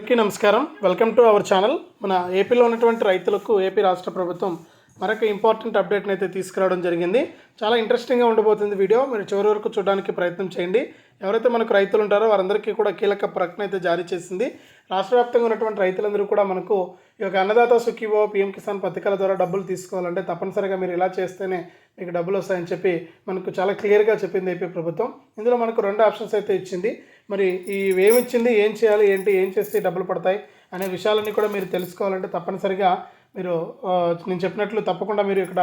అందరికీ నమస్కారం. Welcome to our channel. మన ఏపీలో ఉన్నటువంటి రైతులకు ఏపీ రాష్ట్ర ప్రభుత్వం మరొక ఇంపార్టెంట్ అప్డేట్ని అయితే తీసుకురావడం జరిగింది. చాలా ఇంట్రెస్టింగ్గా ఉండబోతుంది వీడియో. మీరు చివరి వరకు చూడడానికి ప్రయత్నం చేయండి. ఎవరైతే మనకు రైతులు ఉంటారో వారందరికీ కూడా కీలక ప్రకటన అయితే జారీ చేసింది. రాష్ట్ర వ్యాప్తంగా ఉన్నటువంటి రైతులందరూ కూడా మనకు ఈ యొక్క అన్నదాత సుఖీవో పీఎం కిసాన్ పథకాల ద్వారా డబ్బులు తీసుకోవాలంటే తప్పనిసరిగా మీరు ఇలా చేస్తేనే మీకు డబ్బులు వస్తాయని చెప్పి మనకు చాలా క్లియర్గా చెప్పింది ఏపీ ప్రభుత్వం. ఇందులో మనకు రెండు ఆప్షన్స్ అయితే ఇచ్చింది. మరి ఈ ఏమి ఏం చేయాలి ఏంటి ఏం చేస్తే డబ్బులు పడతాయి అనే విషయాలన్నీ కూడా మీరు తెలుసుకోవాలంటే తప్పనిసరిగా మీరు నేను చెప్పినట్లు తప్పకుండా మీరు ఇక్కడ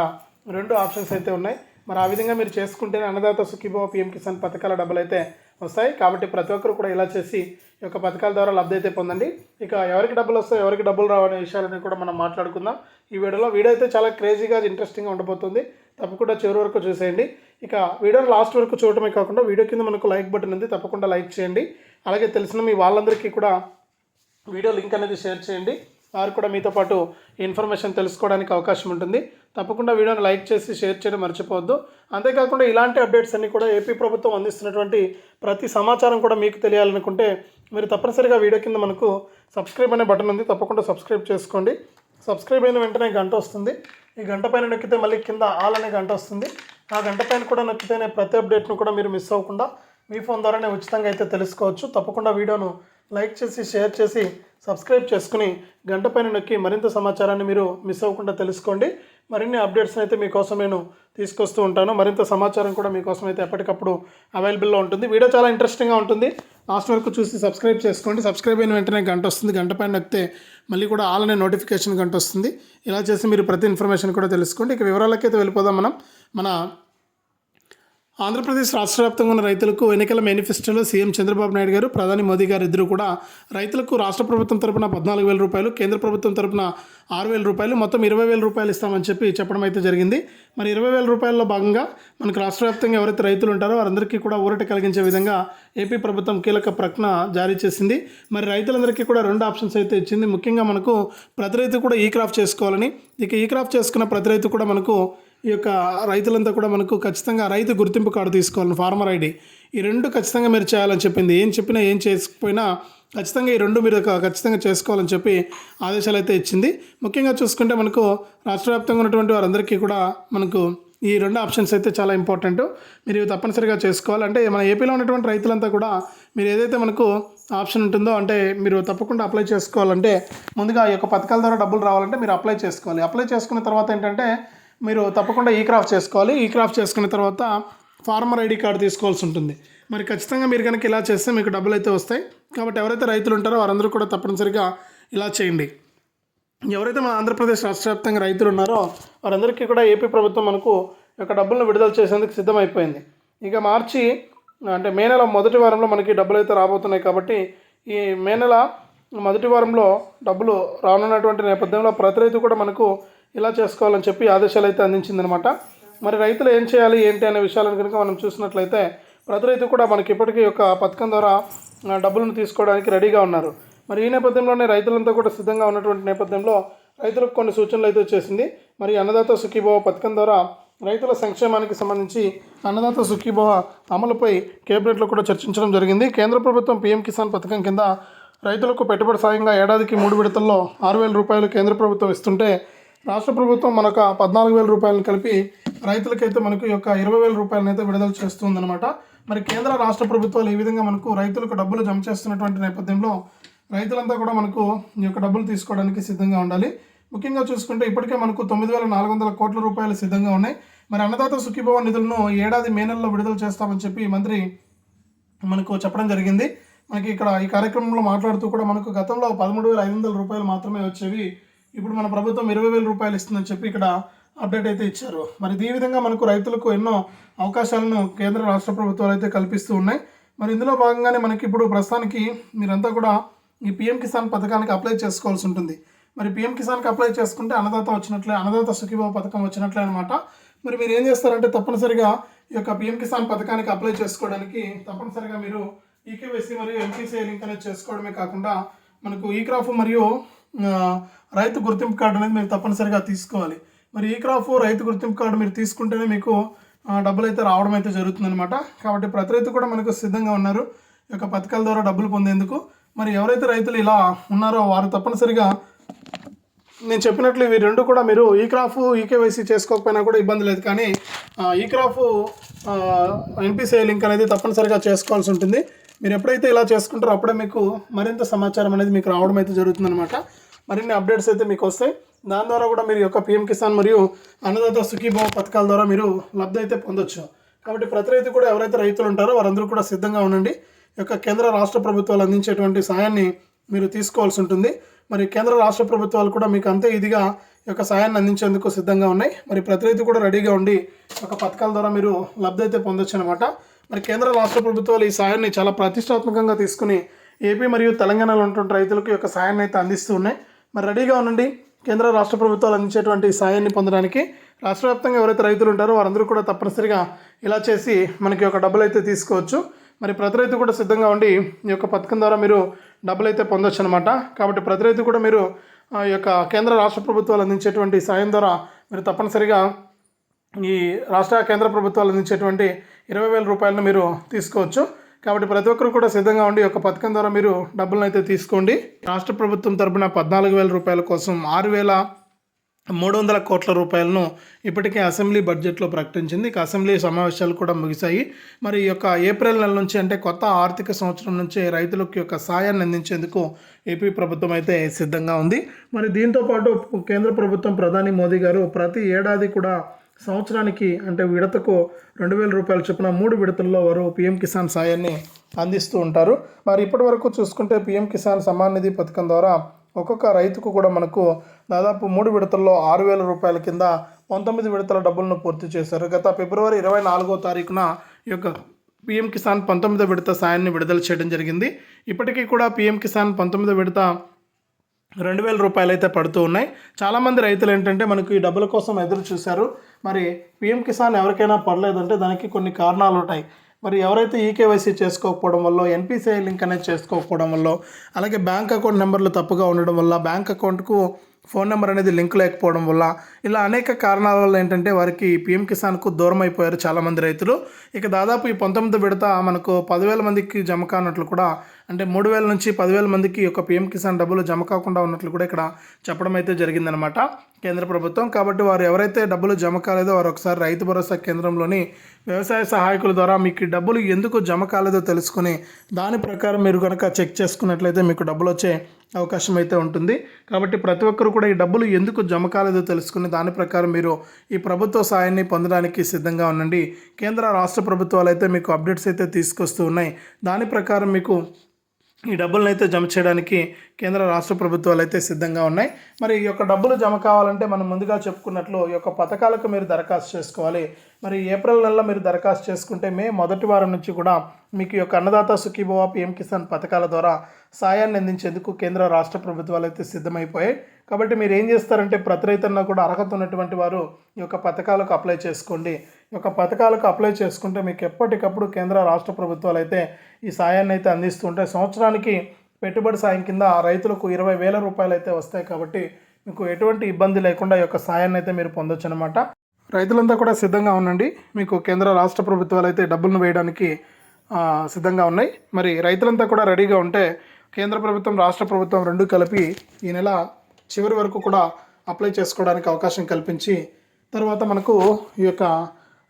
రెండు ఆప్షన్స్ అయితే ఉన్నాయి. మరి ఆ విధంగా మీరు చేసుకుంటేనే అన్నదాత సుఖీభవ పిఎం కిసాన్ పథకాల డబ్బులు అయితే వస్తాయి. కాబట్టి ప్రతి ఒక్కరు కూడా ఇలా చేసి ఈ యొక్క పథకాల ద్వారా లబ్ధి అయితే పొందండి. ఇక ఎవరికి డబ్బులు వస్తాయి ఎవరికి డబ్బులు రావనే విషయాలని కూడా మనం మాట్లాడుకుందాం. ఈ వీడియోలో వీడియో అయితే చాలా క్రేజీగా ఇంట్రెస్టింగ్గా ఉండబోతుంది. తప్పకుండా చివరి వరకు చూసేయండి. ఇక వీడియోని లాస్ట్ వరకు చూడటమే కాకుండా వీడియో కింద మనకు లైక్ బటన్ ఉంది తప్పకుండా లైక్ చేయండి. అలాగే తెలిసిన మీ వాళ్ళందరికీ కూడా వీడియో లింక్ అనేది షేర్ చేయండి. వారు కూడా మీతో పాటు ఇన్ఫర్మేషన్ తెలుసుకోవడానికి అవకాశం ఉంటుంది. తప్పకుండా వీడియోని లైక్ చేసి షేర్ చేయడం మర్చిపోవద్దు. అంతేకాకుండా ఇలాంటి అప్డేట్స్ అన్నీ కూడా ఏపీ ప్రభుత్వం అందిస్తున్నటువంటి ప్రతి సమాచారం కూడా మీకు తెలియాలనుకుంటే మీరు తప్పనిసరిగా వీడియో కింద మనకు సబ్స్క్రైబ్ అనే బటన్ ఉంది. తప్పకుండా సబ్స్క్రైబ్ చేసుకోండి. సబ్స్క్రైబ్ అయిన వెంటనే గంట వస్తుంది. ఈ గంట పైన నొక్కితే మళ్ళీ కింద ఆల్ అనే గంట వస్తుంది. ఆ గంట పైన కూడా నొక్కితేనే ప్రతి అప్డేట్ను కూడా మీరు మిస్ అవ్వకుండా మీ ఫోన్ ద్వారానే ఉచితంగా అయితే తెలుసుకోవచ్చు. తప్పకుండా వీడియోను లైక్ చేసి షేర్ చేసి సబ్స్క్రైబ్ చేసుకుని గంట పైన నొక్కి మరింత సమాచారాన్ని మీరు మిస్ అవ్వకుండా తెలుసుకోండి. మరిన్ని అప్డేట్స్ని అయితే మీకోసం నేను తీసుకొస్తూ ఉంటాను. మరింత సమాచారం కూడా మీకోసం అయితే ఎప్పటికప్పుడు అవైలబుల్లో ఉంటుంది. వీడియో చాలా ఇంట్రెస్టింగ్గా ఉంటుంది. లాస్ట్ వరకు చూసి సబ్స్క్రైబ్ చేసుకోండి. సబ్స్క్రైబ్ అయిన వెంటనే గంట వస్తుంది. గంట పైన నొక్కితే మళ్ళీ కూడా ఆల్ అనే నోటిఫికేషన్ గంట వస్తుంది. ఇలా చేసి మీరు ప్రతి ఇన్ఫర్మేషన్ కూడా తెలుసుకోండి. ఇక వివరాలకైతే వెళ్ళిపోదాం మనం. మన ఆంధ్రప్రదేశ్ రాష్ట్ర వ్యాప్తంగా ఉన్న రైతులకు ఎన్నికల మేనిఫెస్టోలో సీఎం చంద్రబాబు నాయుడు గారు ప్రధాని మోదీ గారు ఇద్దరు కూడా రైతులకు రాష్ట్ర ప్రభుత్వం తరపున పద్నాలుగు వేల రూపాయలు కేంద్ర ప్రభుత్వం తరపున ఆరు వేల రూపాయలు మొత్తం ఇరవై వేల రూపాయలు ఇస్తామని చెప్పి చెప్పడం అయితే జరిగింది. మరి ఇరవై వేల రూపాయల్లో భాగంగా మనకు రాష్ట్ర వ్యాప్తంగా ఎవరైతే రైతులు ఉంటారో వారందరికీ కూడా ఊరట కలిగించే విధంగా ఏపీ ప్రభుత్వం కీలక ప్రకటన జారీ చేసింది. మరి రైతులందరికీ కూడా రెండు ఆప్షన్స్ అయితే ఇచ్చింది. ముఖ్యంగా మనకు ప్రతి రైతు కూడా ఈ క్రాఫ్ట్ చేసుకోవాలని. ఇక ఈ క్రాఫ్ట్ చేసుకున్న ప్రతి రైతు కూడా మనకు ఈ యొక్క రైతులంతా కూడా మనకు ఖచ్చితంగా రైతు గుర్తింపు కార్డు తీసుకోవాలని ఫార్మర్ ఐడి. ఈ రెండు ఖచ్చితంగా మీరు చేయాలని చెప్పింది. ఏం చెప్పినా ఏం చేసుకుపోయినా ఖచ్చితంగా ఈ రెండు మీరు ఖచ్చితంగా చేసుకోవాలని చెప్పి ఆదేశాలు అయితే ఇచ్చింది. ముఖ్యంగా చూసుకుంటే మనకు రాష్ట్ర వ్యాప్తంగా ఉన్నటువంటి వారందరికీ కూడా మనకు ఈ రెండు ఆప్షన్స్ అయితే చాలా ఇంపార్టెంట్. మీరు ఇవి తప్పనిసరిగా చేసుకోవాలి. అంటే మన ఏపీలో ఉన్నటువంటి రైతులంతా కూడా మీరు ఏదైతే మనకు ఆప్షన్ ఉంటుందో అంటే మీరు తప్పకుండా అప్లై చేసుకోవాలంటే ముందుగా ఈ యొక్క పథకాల ద్వారా డబ్బులు రావాలంటే మీరు అప్లై చేసుకోవాలి. అప్లై చేసుకున్న తర్వాత ఏంటంటే మీరు తప్పకుండా ఈ క్రాఫ్ట్ చేసుకోవాలి. ఈ క్రాఫ్ట్ చేసుకున్న తర్వాత ఫార్మర్ ఐడి కార్డు తీసుకోవాల్సి ఉంటుంది. మరి ఖచ్చితంగా మీరు కనుక ఇలా చేస్తే మీకు డబ్బులు అయితే వస్తాయి. కాబట్టి ఎవరైతే రైతులు ఉంటారో వారందరూ కూడా తప్పనిసరిగా ఇలా చేయండి. ఎవరైతే మన ఆంధ్రప్రదేశ్ రాష్ట్ర వ్యాప్తంగా రైతులు ఉన్నారో వారందరికీ కూడా ఏపీ ప్రభుత్వం మనకు యొక్క డబ్బులను విడుదల చేసేందుకు సిద్ధమైపోయింది. ఇక మార్చి అంటే మే నెల మొదటి వారంలో మనకి డబ్బులు అయితే రాబోతున్నాయి కాబట్టి ఈ మే నెల మొదటి వారంలో డబ్బులు రానున్నటువంటి నేపథ్యంలో ప్రతి రైతు కూడా మనకు ఇలా చేసుకోవాలని చెప్పి ఆదేశాలు అయితే అందించిందనమాట. మరి రైతులు ఏం చేయాలి ఏంటి అనే విషయాలను కనుక మనం చూసినట్లయితే ప్రతి రైతు కూడా మనకి ఇప్పటికీ ఒక పథకం ద్వారా డబ్బులను తీసుకోవడానికి రెడీగా ఉన్నారు. మరి ఈ నేపథ్యంలోనే రైతులంతా కూడా సిద్ధంగా ఉన్నటువంటి నేపథ్యంలో రైతులకు కొన్ని సూచనలు అయితే చేసింది మరి అన్నదాత సుఖీభవ పథకం ద్వారా రైతుల సంక్షేమానికి సంబంధించి అన్నదాత సుఖీభవ అమలుపై కేబినెట్లో కూడా చర్చించడం జరిగింది. కేంద్ర ప్రభుత్వం పీఎం కిసాన్ పథకం కింద రైతులకు పెట్టుబడి సాయంగా ఏడాదికి మూడు విడతల్లో ఆరు వేల రూపాయలు కేంద్ర ప్రభుత్వం ఇస్తుంటే రాష్ట్ర ప్రభుత్వం మనకు పద్నాలుగు వేల రూపాయలను కలిపి రైతులకైతే మనకు ఈ యొక్క ఇరవై వేల రూపాయలను అయితే విడుదల చేస్తుందన్నమాట. మరి కేంద్ర రాష్ట్ర ప్రభుత్వాలు ఈ విధంగా మనకు రైతులకు డబ్బులు జమ చేస్తున్నటువంటి నేపథ్యంలో రైతులంతా కూడా మనకు ఈ యొక్క డబ్బులు తీసుకోవడానికి సిద్ధంగా ఉండాలి. ముఖ్యంగా చూసుకుంటే ఇప్పటికే మనకు తొమ్మిది వేల నాలుగు వందల కోట్ల రూపాయలు సిద్ధంగా ఉన్నాయి. మరి అన్నదాత సుఖీభవ నిధులను ఏడాది మే నెలలో విడుదల చేస్తామని చెప్పి మంత్రి మనకు చెప్పడం జరిగింది. మనకి ఇక్కడ ఈ కార్యక్రమంలో మాట్లాడుతూ కూడా మనకు గతంలో పదమూడు వేల ఐదు వందల రూపాయలు మాత్రమే వచ్చేవి ఇప్పుడు మన ప్రభుత్వం ఇరవై వేల రూపాయలు ఇస్తుందని చెప్పి ఇక్కడ అప్డేట్ అయితే ఇచ్చారు. మరి ఈ విధంగా మనకు రైతులకు ఎన్నో అవకాశాలను కేంద్ర రాష్ట్ర ప్రభుత్వాలు అయితే కల్పిస్తూ ఉన్నాయి. మరి ఇందులో భాగంగానే మనకి ఇప్పుడు ప్రస్తుతానికి మీరంతా కూడా ఈ పిఎం కిసాన్ పథకానికి అప్లై చేసుకోవాల్సి ఉంటుంది. మరి పిఎం కిసాన్కి అప్లై చేసుకుంటే అన్నదాత వచ్చినట్లే అన్నదాత సుఖీభావ పథకం వచ్చినట్లే అనమాట మరి మీరు ఏం చేస్తారంటే తప్పనిసరిగా ఈ యొక్క పిఎం కిసాన్ పథకానికి అప్లై చేసుకోవడానికి తప్పనిసరిగా మీరు ఈకేవైసీ మరియు ఎంపీసీ లింక్ అనేది చేసుకోవడమే కాకుండా మనకు e ఈ క్రాఫ్ మరియు రైతు గుర్తింపు కార్డు అనేది మీరు తప్పనిసరిగా తీసుకోవాలి. మరి ఈ క్రాఫ్ రైతు గుర్తింపు కార్డు మీరు తీసుకుంటేనే మీకు డబ్బులు అయితే రావడం అయితే జరుగుతుందన్నమాట. కాబట్టి ప్రతి రైతు కూడా మనకు సిద్ధంగా ఉన్నారు. ఈ యొక్క పథకాల ద్వారా డబ్బులు పొందేందుకు. మరి ఎవరైతే రైతులు ఇలా ఉన్నారో వారు తప్పనిసరిగా నేను చెప్పినట్లు ఇవి రెండు కూడా మీరు ఈ క్రాఫ్ ఈకేవైసీ చేసుకోకపోయినా కూడా ఇబ్బంది లేదు. కానీ ఈ క్రాఫ్ ఎన్పిసిఐ లింక్ అనేది తప్పనిసరిగా చేసుకోవాల్సి ఉంటుంది. మీరు ఎప్పుడైతే ఇలా చేసుకుంటారో అప్పుడే మీకు మరింత సమాచారం అనేది మీకు రావడం అయితే జరుగుతుందనమాట మరిన్ని అప్డేట్స్ అయితే మీకు వస్తాయి. దాని ద్వారా కూడా మీరు యొక్క పిఎం కిసాన్ మరియు అన్నదాత సుఖీభావ పథకాల ద్వారా మీరు లబ్ధి అయితే పొందొచ్చు. కాబట్టి ప్రతి రైతు కూడా ఎవరైతే రైతులు ఉంటారో వారందరూ కూడా సిద్ధంగా ఉండండి. ఈ యొక్క కేంద్ర రాష్ట్ర ప్రభుత్వాలు అందించేటువంటి సాయాన్ని మీరు తీసుకోవాల్సి ఉంటుంది. మరి కేంద్ర రాష్ట్ర ప్రభుత్వాలు కూడా మీకు అంతే ఇదిగా ఈ యొక్క సాయాన్ని అందించేందుకు సిద్ధంగా ఉన్నాయి. మరి ప్రతి రైతు కూడా రెడీగా ఉండి ఒక పథకాల ద్వారా మీరు లబ్ధి అయితే పొందొచ్చు అనమాట మరి కేంద్ర రాష్ట్ర ప్రభుత్వాలు ఈ సాయాన్ని చాలా ప్రతిష్టాత్మకంగా తీసుకుని ఏపీ మరియు తెలంగాణలో ఉన్నటువంటి రైతులకు యొక్క సాయాన్ని అయితే అందిస్తూ ఉన్నాయి. మరి రెడీగా ఉండండి. కేంద్ర రాష్ట్ర ప్రభుత్వాలు అందించేటువంటి సాయాన్ని పొందడానికి రాష్ట్ర వ్యాప్తంగా ఎవరైతే రైతులు ఉంటారో వారందరూ కూడా తప్పనిసరిగా ఇలా చేసి మనకి ఒక డబ్బులు అయితే తీసుకోవచ్చు. మరి ప్రతి రైతు కూడా సిద్ధంగా ఉండి ఈ యొక్క పథకం ద్వారా మీరు డబ్బులు అయితే పొందొచ్చు అనమాట కాబట్టి ప్రతి రైతు కూడా మీరు ఆ యొక్క కేంద్ర రాష్ట్ర ప్రభుత్వాలు అందించేటువంటి సాయం ద్వారా మీరు తప్పనిసరిగా ఈ రాష్ట్ర కేంద్ర ప్రభుత్వాలు అందించేటువంటి ఇరవై వేల రూపాయలను మీరు తీసుకోవచ్చు. కాబట్టి ప్రతి ఒక్కరు కూడా సిద్ధంగా ఉండి ఒక పథకం ద్వారా మీరు డబ్బులను అయితే తీసుకోండి. రాష్ట్ర ప్రభుత్వం తరపున పద్నాలుగు వేల రూపాయల కోసం ఆరు వేల మూడు వందల కోట్ల రూపాయలను ఇప్పటికే అసెంబ్లీ బడ్జెట్లో ప్రకటించింది. ఇక అసెంబ్లీ సమావేశాలు కూడా ముగిశాయి. మరి ఈ యొక్క ఏప్రిల్ నెల నుంచి అంటే కొత్త ఆర్థిక సంవత్సరం నుంచి రైతులకు యొక్క సాయాన్ని అందించేందుకు ఏపీ ప్రభుత్వం అయితే సిద్ధంగా ఉంది. మరి దీంతో పాటు కేంద్ర ప్రభుత్వం ప్రధాని మోదీ గారు ప్రతి ఏడాది కూడా సంవత్సరానికి అంటే విడతకు రెండు వేల రూపాయల చొప్పున మూడు విడతల్లో వారు పీఎం కిసాన్ సాయాన్ని అందిస్తూ ఉంటారు. మరి ఇప్పటి వరకు చూసుకుంటే పీఎం కిసాన్ సమాన్ నిధి పథకం ద్వారా ఒక్కొక్క రైతుకు కూడా మనకు దాదాపు మూడు విడతల్లో ఆరు వేల రూపాయల కింద పంతొమ్మిది విడతల డబ్బులను పూర్తి చేశారు. గత ఫిబ్రవరి ఇరవై నాలుగో తారీఖున ఈ యొక్క పీఎం కిసాన్ పంతొమ్మిదో విడత సాయాన్ని విడుదల చేయడం జరిగింది. ఇప్పటికీ కూడా పీఎం కిసాన్ పంతొమ్మిదో విడత రెండు వేల రూపాయలు అయితే పడుతూ ఉన్నాయి. చాలామంది రైతులు ఏంటంటే మనకు ఈ డబ్బుల కోసం ఎదురు చూశారు. మరి పిఎం కిసాన్ ఎవరికైనా పడలేదంటే దానికి కొన్ని కారణాలు ఉంటాయి. మరి ఎవరైతే ఈకేవైసీ చేసుకోకపోవడం వల్ల ఎన్పిసిఐ లింక్ అనేది చేసుకోకపోవడం వల్ల అలాగే బ్యాంక్ అకౌంట్ నెంబర్లు తప్పుగా ఉండడం వల్ల బ్యాంక్ అకౌంట్కు ఫోన్ నెంబర్ అనేది లింక్ లేకపోవడం వల్ల ఇలా అనేక కారణాల వల్ల ఏంటంటే వారికి పిఎం కిసాన్కు దూరం అయిపోయారు చాలామంది రైతులు. ఇక దాదాపు ఈ పంతొమ్మిది విడత మనకు పదివేల మందికి జమ కానట్లు కూడా అంటే మూడు వేల నుంచి పదివేల మందికి ఒక పిఎం కిసాన్ డబ్బులు జమ కాకుండా ఉన్నట్లు కూడా ఇక్కడ చెప్పడం అయితే జరిగిందనమాట కేంద్ర ప్రభుత్వం. కాబట్టి వారు ఎవరైతే డబ్బులు జమ కాలేదో వారు ఒకసారి రైతు భరోసా కేంద్రంలోని వ్యవసాయ సహాయకుల ద్వారా మీకు డబ్బులు ఎందుకు జమ కాలేదో తెలుసుకుని దాని ప్రకారం మీరు కనుక చెక్ చేసుకున్నట్లయితే మీకు డబ్బులు వచ్చే అవకాశం అయితే ఉంటుంది. కాబట్టి ప్రతి ఒక్కరు కూడా ఈ డబ్బులు ఎందుకు జమ కాలేదో తెలుసుకుని దాని ప్రకారం మీరు ఈ ప్రభుత్వ సాయాన్ని పొందడానికి సిద్ధంగా ఉండండి. కేంద్ర రాష్ట్ర ప్రభుత్వాలు అయితే మీకు అప్డేట్స్ అయితే తీసుకొస్తూ ఉన్నాయి. దాని ప్రకారం మీకు ఈ డబ్బులను అయితే జమ చేయడానికి కేంద్ర రాష్ట్ర ప్రభుత్వాలు అయితే సిద్ధంగా ఉన్నాయి. మరి ఈ యొక్క డబ్బులు జమ కావాలంటే మనం ముందుగా చెప్పుకున్నట్లు ఈ యొక్క పథకాలకు మీరు దరఖాస్తు చేసుకోవాలి. మరి ఏప్రిల్ నెలలో మీరు దరఖాస్తు చేసుకుంటే మే మొదటి వారం నుంచి కూడా మీకు యొక్క అన్నదాత సుఖీభవ పిఎం కిసాన్ పథకాల ద్వారా సాయాన్ని అందించేందుకు కేంద్ర రాష్ట్ర ప్రభుత్వాలు అయితే సిద్ధమైపోయాయి. కాబట్టి మీరు ఏం చేస్తారంటే ప్రతి రైతన్నా కూడా అర్హత ఉన్నటువంటి వారు ఈ యొక్క పథకాలకు అప్లై చేసుకోండి. ఈ యొక్క పథకాలకు అప్లై చేసుకుంటే మీకు ఎప్పటికప్పుడు కేంద్ర రాష్ట్ర ప్రభుత్వాలు అయితే ఈ సాయాన్ని అయితే అందిస్తుంటాయి సంవత్సరానికి పెట్టుబడి సాయం కింద రైతులకు ఇరవై వేల రూపాయలు అయితే వస్తాయి. కాబట్టి మీకు ఎటువంటి ఇబ్బంది లేకుండా ఈ యొక్క సాయాన్ని అయితే మీరు పొందొచ్చు అనమాట రైతులంతా కూడా సిద్ధంగా ఉండండి. మీకు కేంద్ర రాష్ట్ర ప్రభుత్వాలు అయితే డబ్బులను వేయడానికి సిద్ధంగా ఉన్నాయి. మరి రైతులంతా కూడా రెడీగా ఉంటే కేంద్ర ప్రభుత్వం రాష్ట్ర ప్రభుత్వం రెండు కలిపి ఈ నెల చివరి వరకు కూడా అప్లై చేసుకోవడానికి అవకాశం కల్పించి తర్వాత మనకు ఈ యొక్క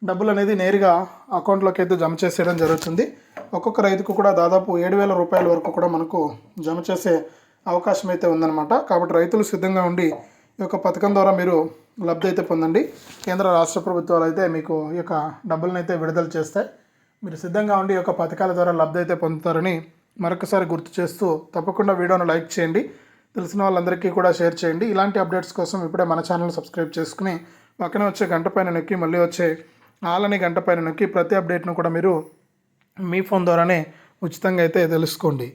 డబ్బులు అనేది నేరుగా అకౌంట్లోకి అయితే జమ చేసేయడం జరుగుతుంది. ఒక్కొక్క రైతుకు కూడా దాదాపు ఏడు వేల రూపాయల వరకు కూడా మనకు జమ చేసే అవకాశం అయితే ఉందన్నమాట. కాబట్టి రైతులు సిద్ధంగా ఉండి ఈ యొక్క పథకం ద్వారా మీరు లబ్ధి అయితే పొందండి. కేంద్ర రాష్ట్ర ప్రభుత్వాలు అయితే మీకు ఈ యొక్క డబ్బులను అయితే విడుదల చేస్తాయి. మీరు సిద్ధంగా ఉండి ఈ యొక్క పథకాల ద్వారా లబ్ధి అయితే పొందుతారని మరొకసారి గుర్తు చేస్తూ తప్పకుండా వీడియోను లైక్ చేయండి. తెలిసిన వాళ్ళందరికీ కూడా షేర్ చేయండి. ఇలాంటి అప్డేట్స్ కోసం ఇప్పుడే మన ఛానల్ సబ్స్క్రైబ్ చేసుకుని పక్కన వచ్చే గంట పైన నొక్కి మళ్ళీ వచ్చే ఆలని గంట పైన నొక్కి ప్రతి అప్డేట్ను కూడా మీరు మీ ఫోన్ ద్వారానే ఉచితంగా అయితే తెలుసుకోండి.